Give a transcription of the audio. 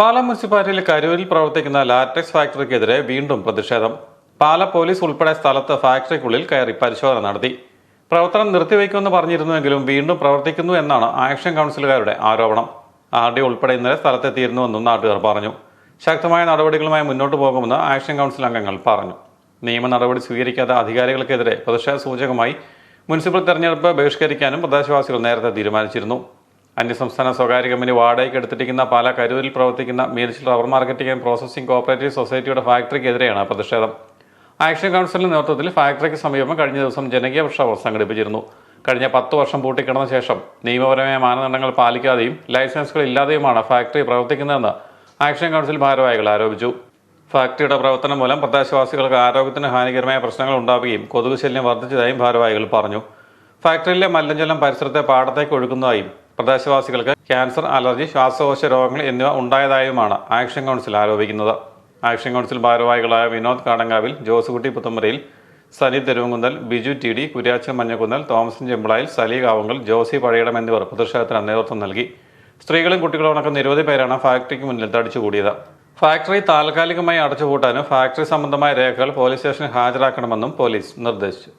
പാലാ മുനിസിപ്പാലിറ്റിയിൽ കരൂരിൽ പ്രവർത്തിക്കുന്ന ലാറ്റക്സ് ഫാക്ടറിക്കെതിരെ വീണ്ടും പ്രതിഷേധം. പാല പോലീസ് ഉൾപ്പെടെ സ്ഥലത്ത് ഫാക്ടറിക്കുള്ളിൽ കയറി പരിശോധന നടത്തി. പ്രവർത്തനം നിർത്തിവെക്കുമെന്ന് പറഞ്ഞിരുന്നുവെങ്കിലും വീണ്ടും പ്രവർത്തിക്കുന്നു എന്നാണ് ആക്ഷൻ കൗൺസിലുകാരുടെ ആരോപണം. ആർ ഡി ഉൾപ്പെടെ ഇന്നലെ സ്ഥലത്തെത്തിയിരുന്നുവെന്നും നാട്ടുകാർ പറഞ്ഞു. ശക്തമായ നടപടികളുമായി മുന്നോട്ട് പോകുമെന്ന് ആക്ഷൻ കൗൺസിൽ അംഗങ്ങൾ പറഞ്ഞു. നിയമ നടപടി സ്വീകരിക്കാത്ത അധികാരികൾക്കെതിരെ പ്രതിഷേധ സൂചകമായി മുനിസിപ്പൽ തെരഞ്ഞെടുപ്പ് ബഹിഷ്കരിക്കാനും പ്രദേശവാസികൾ നേരത്തെ തീരുമാനിച്ചിരുന്നു. അന്യസംസ്ഥാന സ്വകാര്യ കമ്പനി വാടകയ്ക്ക് എടുത്തിരിക്കുന്ന പാല കരൂരിൽ പ്രവർത്തിക്കുന്ന Meenachil rubber marketing and processing cooperative സൊസൈറ്റിയുടെ ഫാക്ടറിക്കെതിരെയാണ് പ്രതിഷേധം. ആക്ഷൻ കൗൺസിലിന്റെ നേതൃത്വത്തിൽ ഫാക്ടറിക്ക് സമീപം കഴിഞ്ഞ ദിവസം ജനകീയ പ്രക്ഷോഭം സംഘടിപ്പിച്ചിരുന്നു. കഴിഞ്ഞ പത്ത് വർഷം പൂട്ടിക്കിടന്ന ശേഷം നിയമപരമായ മാനദണ്ഡങ്ങൾ പാലിക്കാതെയും ലൈസൻസുകൾ ഇല്ലാതെയുമാണ് ഫാക്ടറി പ്രവർത്തിക്കുന്നതെന്ന് ആക്ഷൻ കൗൺസിൽ ഭാരവാഹികൾ ആരോപിച്ചു. ഫാക്ടറിയുടെ പ്രവർത്തനം മൂലം പ്രദേശവാസികൾക്ക് ആരോഗ്യത്തിന് ഹാനികരമായ പ്രശ്നങ്ങൾ ഉണ്ടാവുകയും കൊതുക് ശല്യം വർദ്ധിച്ചതായും ഭാരവാഹികൾ പറഞ്ഞു. ഫാക്ടറിയിലെ മലിനജലം പരിസരത്തെ പാടത്തേക്ക് ഒഴുകുന്നതായും പ്രദേശവാസികൾക്ക് ക്യാൻസർ അലർജി ശ്വാസകോശ രോഗങ്ങൾ എന്നിവ ഉണ്ടായതായുമാണ് ആക്ഷൻ കൗൺസിൽ ആരോപിക്കുന്നത്. ആക്ഷൻ കൗൺസിൽ ഭാരവാഹികളായ വിനോദ് കാടങ്കാവിൽ ജോസുകുട്ടി പുത്തമ്പറയിൽ സനി തെരുവുകുന്നൽ ബിജു ടി ഡി കുര്യാച്ച മഞ്ഞക്കുന്നൽ തോമസൻ ചെമ്പിളായിൽ സലി ജോസി പഴയിടം എന്നിവർ പ്രതിഷേധത്തിന് നേതൃത്വം നൽകി. സ്ത്രീകളും കുട്ടികളും അടക്കം നിരവധി പേരാണ് ഫാക്ടറിക്ക് മുന്നിൽ തടിച്ചുകൂടിയത്. ഫാക്ടറി താൽക്കാലികമായി അടച്ചുപൂട്ടാനും ഫാക്ടറി സംബന്ധമായ രേഖകൾ പോലീസ് സ്റ്റേഷനിൽ ഹാജരാക്കണമെന്നും പോലീസ് നിർദ്ദേശിച്ചു.